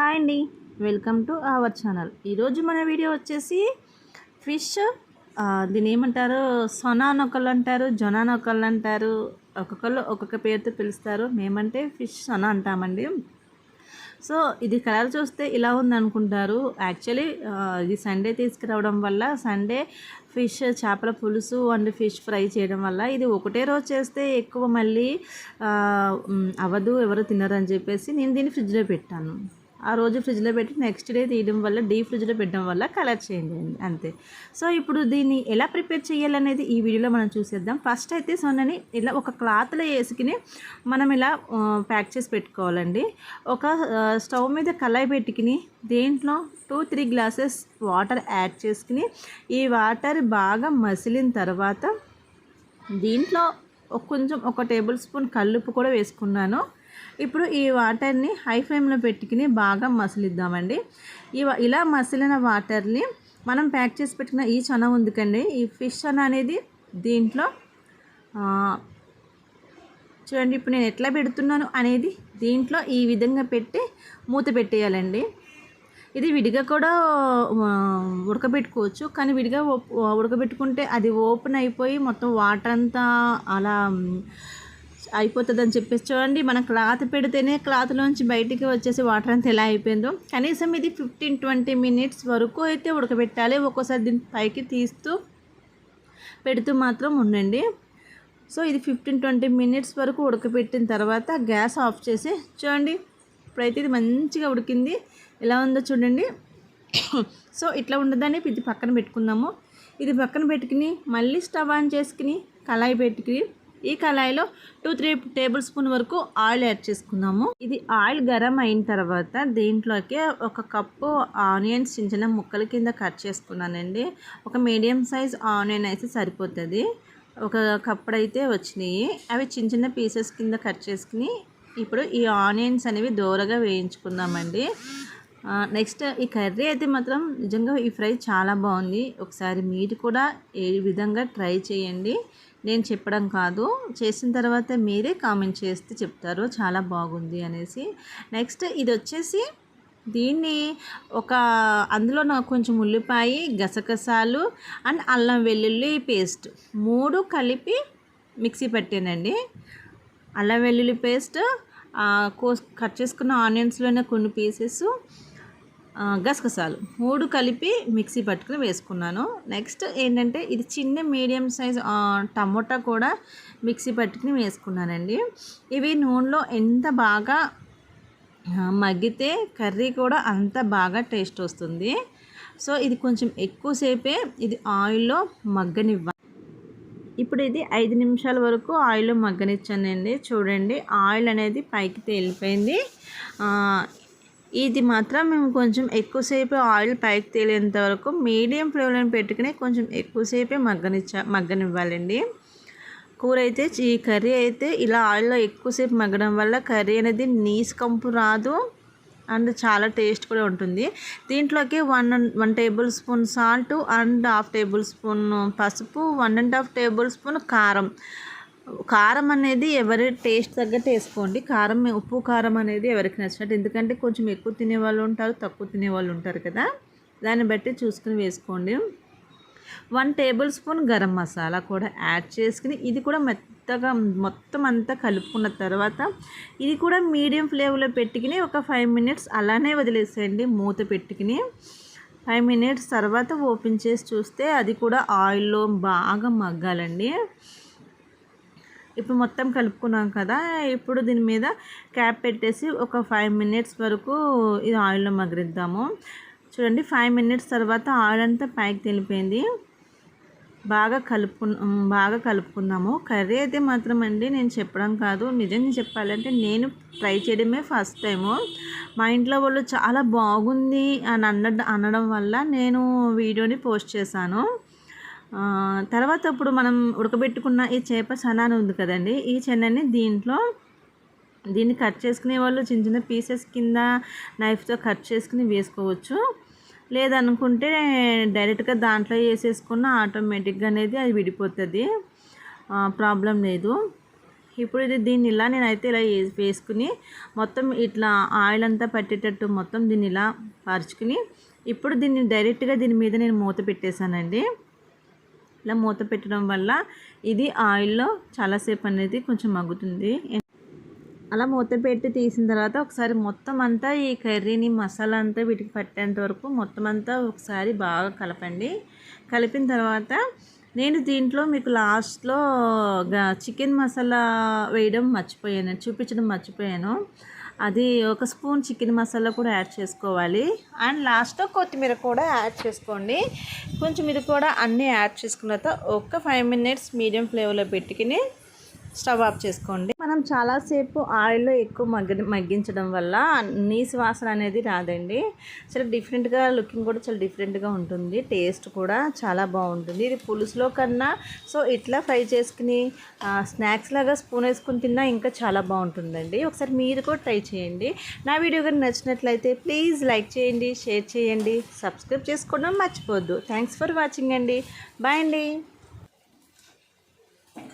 Hi అండి. Welcome to our channel ఈరోజు మన వీడియో వచ్చేసి ఫిష్ దీని ఏమంటారు? సొనాన్ ఒకళ్ళు అంటారు జొనాన్ ఒకళ్ళు అంటారు. ఒక్కొక్కళ్ళు ఒక్కొక్క పేరుతో పిలుస్తారు. మేమంటే ఫిష్ సొన అంటామండి. సో ఇది కలర్ చూస్తే ఇలా ఉంది అనుకుంటారు యాక్చువల్లీ ఇది సండే తీసుకురావడం వల్ల సండే ఫిష్ చేపల పులుసు అండ్ ఫిష్ ఫ్రై చేయడం వల్ల ఇది ఒకటే రోజు చేస్తే ఎక్కువ మళ్ళీ అవ్వదు ఎవరు తినరు అని చెప్పేసి నేను దీన్ని ఫ్రిడ్జ్లో పెట్టాను. ఆ రోజు ఫ్రిడ్జ్లో పెట్టి నెక్స్ట్ డే తీయడం వల్ల డీప్ ఫ్రిడ్జ్లో పెట్టడం వల్ల కలర్ చేంజ్ అయింది అంతే. సో ఇప్పుడు దీన్ని ఎలా ప్రిపేర్ చేయాలనేది ఈ వీడియోలో మనం చూసేద్దాం. ఫస్ట్ అయితే సొన్నని ఇలా ఒక క్లాత్లో వేసుకుని మనం ఇలా ప్యాక్ చేసి పెట్టుకోవాలండి. ఒక స్టవ్ మీద కళాయి పెట్టుకుని దేంట్లో two three glasses water add చేసుకుని ఈ వాటర్ బాగా మసిలిన తర్వాత దీంట్లో కొంచెం ఒక టేబుల్ స్పూన్ కల్లుప్పు కూడా వేసుకున్నాను. ఇప్పుడు ఈ వాటర్ని హై ఫ్లేమ్లో పెట్టుకుని బాగా మసిలిద్దామండి. ఈ ఇలా మసిలిన వాటర్ని మనం ప్యాక్ చేసి పెట్టుకున్న ఈ చన ఉంది కండి ఈ ఫిష్ చన అనేది దీంట్లో చూడండి ఇప్పుడు నేను ఎట్లా పెడుతున్నాను అనేది దీంట్లో ఈ విధంగా పెట్టి మూత పెట్టేయాలండి. ఇది విడిగా కూడా ఉడకబెట్టుకోవచ్చు. కానీ విడిగా ఉడకబెట్టుకుంటే అది ఓపెన్ అయిపోయి మొత్తం వాటర్ అంతా అలా అయిపోతుందని అయిపోతుంది అని చెప్పేసి చూడండి. మనం క్లాత్ పెడితేనే క్లాత్లోంచి బయటికి వచ్చేసి వాటర్ అంతా ఎలా అయిపోయిందో. కనీసం ఇది ఫిఫ్టీన్ ట్వంటీ మినిట్స్ వరకు అయితే ఉడకబెట్టాలి. ఒక్కోసారి దీన్ని పైకి తీస్తూ పెడుతూ మాత్రం ఉండండి. సో ఇది ఫిఫ్టీన్ ట్వంటీ మినిట్స్ వరకు ఉడకబెట్టిన తర్వాత గ్యాస్ ఆఫ్ చేసి చూడండి. ఇప్పుడైతే ఇది మంచిగా ఉడికింది. ఎలా ఉందో చూడండి. సో ఇట్లా ఉండదని ఇది పక్కన పెట్టుకుందాము. ఇది పక్కన పెట్టుకుని మళ్ళీ స్టవ్ ఆన్ చేసుకుని కళాయి పెట్టుకుని ఈ కళాయిలో టూ త్రీ టేబుల్ స్పూన్ వరకు ఆయిల్ యాడ్ చేసుకుందాము. ఇది ఆయిల్ గరం అయిన తర్వాత దీంట్లోకి ఒక కప్పు ఆనియన్స్ చిన్న చిన్న ముక్కల కింద కట్ చేసుకున్నానండి. ఒక మీడియం సైజ్ ఆనియన్ అయితే సరిపోతుంది. ఒక కప్పుడు అయితే వచ్చినాయి. అవి చిన్న చిన్న పీసెస్ కింద కట్ చేసుకుని ఇప్పుడు ఈ ఆనియన్స్ అనేవి దూరగా వేయించుకుందామండి. నెక్స్ట్ ఈ కర్రీ అయితే మాత్రం నిజంగా ఈ ఫ్రై చాలా బాగుంది. ఒకసారి మీరు కూడా ఏ విధంగా ట్రై చేయండి. నేను చెప్పడం కాదు. చేసిన తర్వాత మీరే కామెంట్ చేస్తే చెప్తారు. చాలా బాగుంది అనేసి. నెక్స్ట్ ఇది వచ్చేసి దీన్ని ఒక అందులో నాకు కొంచెం ఉల్లిపాయ గసగసాలు అండ్ అల్లం వెల్లుల్లి పేస్ట్ మూడు కలిపి మిక్సీ పెట్టానండి. అల్లం వెల్లుల్లి పేస్ట్ కోస్ కట్ చేసుకున్న ఆనియన్స్లోనే కొన్ని పీసెస్ గసగసాలు మూడు కలిపి మిక్సీ పట్టుకుని వేసుకున్నాను. నెక్స్ట్ ఏంటంటే ఇది చిన్న మీడియం సైజ్ టమోటా కూడా మిక్సీ పట్టుకుని వేసుకున్నానండి. ఇవి నూనెలో ఎంత బాగా మగ్గితే కర్రీ కూడా అంత బాగా టేస్ట్ వస్తుంది. సో ఇది కొంచెం ఎక్కువసేపే ఇది ఆయిల్లో మగ్గనివ్వాలి. ఇప్పుడు ఇది ఐదు నిమిషాల వరకు ఆయిల్ మగ్గనిచ్చానండి. చూడండి ఆయిల్ అనేది పైకి తేలిపోయింది. ఇది మాత్రం మేము కొంచెం ఎక్కువసేపు ఆయిల్ పైకి తేలేంత వరకు మీడియం ఫ్లేమ్లో పెట్టుకుని కొంచెం ఎక్కువసేపే మగ్గనిచ్చా మగ్గనివ్వాలండి. కూర అయితే ఈ కర్రీ అయితే ఇలా ఆయిల్లో ఎక్కువసేపు మగ్గడం వల్ల కర్రీ అనేది నీసు కంపు రాదు అండ్ చాలా టేస్ట్ కూడా ఉంటుంది. దీంట్లోకి one one tablespoon salt and half tablespoon పసుపు one and half tablespoon కారం. కారం అనేది ఎవరి టేస్ట్ తగ్గట్టు వేసుకోండి. కారం ఉప్పు కారం అనేది ఎవరికి నచ్చినట్టు. ఎందుకంటే కొంచెం ఎక్కువ తినే వాళ్ళు ఉంటారు తక్కువ తినే వాళ్ళు ఉంటారు కదా. దాన్ని బట్టి చూసుకుని వేసుకోండి. One tablespoon garam masala కూడా యాడ్ చేసుకుని ఇది కూడా మెత్తగా మొత్తం అంతా కలుపుకున్న తర్వాత ఇది కూడా మీడియం ఫ్లేమ్లో పెట్టుకుని ఒక ఫైవ్ మినిట్స్ అలానే వదిలేసేయండి మూత పెట్టుకుని. ఫైవ్ మినిట్స్ తర్వాత ఓపెన్ చేసి చూస్తే అది కూడా ఆయిల్లో బాగా మగ్గాలండి. ఇప్పుడు మొత్తం కలుపుకున్నాం కదా ఇప్పుడు దీని మీద క్యాప్ పెట్టేసి ఒక ఫైవ్ మినిట్స్ వరకు ఇది ఆయిల్లో మగ్గరిద్దాము చూడండి ఫైవ్ మినిట్స్ తర్వాత ఆయిల్ అంతా పైకి తెలిపోయింది. బాగా కలుపు బాగా కలుపుకుందాము. కర్రీ అయితే మాత్రం అండి నేను చెప్పడం కాదు. నిజంగా చెప్పాలంటే నేను ట్రై చేయడమే ఫస్ట్ టైము. మా ఇంట్లో వాళ్ళు చాలా బాగుంది అని అన్న అనడం వల్ల నేను వీడియోని పోస్ట్ చేశాను. తర్వాత ఇప్పుడు మనం ఉడకబెట్టుకున్న ఈ చేప సనాని ఉంది కదండి ఈ చెన్నని దీంట్లో దీన్ని కట్ చేసుకునే వాళ్ళు చిన్న చిన్న పీసెస్ కింద నైఫ్తో కట్ చేసుకుని వేసుకోవచ్చు. లేదనుకుంటే డైరెక్ట్గా దాంట్లో వేసేసుకున్న ఆటోమేటిక్గా అనేది అది విడిపోతుంది. ప్రాబ్లం లేదు. ఇప్పుడు ఇది దీన్ని ఇలా నేనైతే ఇలా వేసుకుని మొత్తం ఇట్లా ఆయిల్ అంతా పట్టేటట్టు మొత్తం దీన్ని ఇలా పరుచుకుని ఇప్పుడు దీన్ని డైరెక్ట్గా దీని మీద నేను మూత పెట్టేశానండి. ఇలా మూత పెట్టడం వల్ల ఇది ఆయిల్లో చాలాసేపు అనేది కొంచెం మగ్గుతుంది. అలా మూత పెట్టి తీసిన తర్వాత ఒకసారి మొత్తం అంతా ఈ కర్రీని మసాలా అంతా వీటికి పట్టేంత వరకు మొత్తం అంతా ఒకసారి బాగా కలపండి. కలిపిన తర్వాత నేను దీంట్లో మీకు లాస్ట్లో చికెన్ మసాలా వేయడం మర్చిపోయాను చూపించడం మర్చిపోయాను. అది ఒక స్పూన్ చికెన్ మసాలా కూడా యాడ్ చేసుకోవాలి. అండ్ లాస్ట్లో కొత్తిమీర కూడా యాడ్ చేసుకోండి. కొంచెం ఇది కూడా అన్నీ యాడ్ చేసుకున్న తర్వాత ఒక ఫైవ్ మినిట్స్ మీడియం ఫ్లేవర్లో పెట్టుకుని స్టవ్ ఆఫ్ చేసుకోండి. మనం చాలాసేపు ఆయిల్లో ఎక్కువ మగ్గ మగ్గించడం వల్ల నీసు వాసన అనేది రాదండి. చాలా డిఫరెంట్గా లుకింగ్ కూడా చాలా డిఫరెంట్గా ఉంటుంది. టేస్ట్ కూడా చాలా బాగుంటుంది. ఇది పులుసులో కన్నా సో ఇట్లా ఫ్రై చేసుకుని స్నాక్స్ లాగా స్పూన్ వేసుకుని తిన్నా ఇంకా చాలా బాగుంటుందండి. ఒకసారి మీరు కూడా ట్రై చేయండి. నా వీడియో కానీ నచ్చినట్లయితే ప్లీజ్ లైక్ చేయండి షేర్ చేయండి సబ్స్క్రైబ్ చేసుకోవడం మర్చిపోద్దు. థ్యాంక్స్ ఫర్ వాచింగ్ అండి. బాయ్ అండి.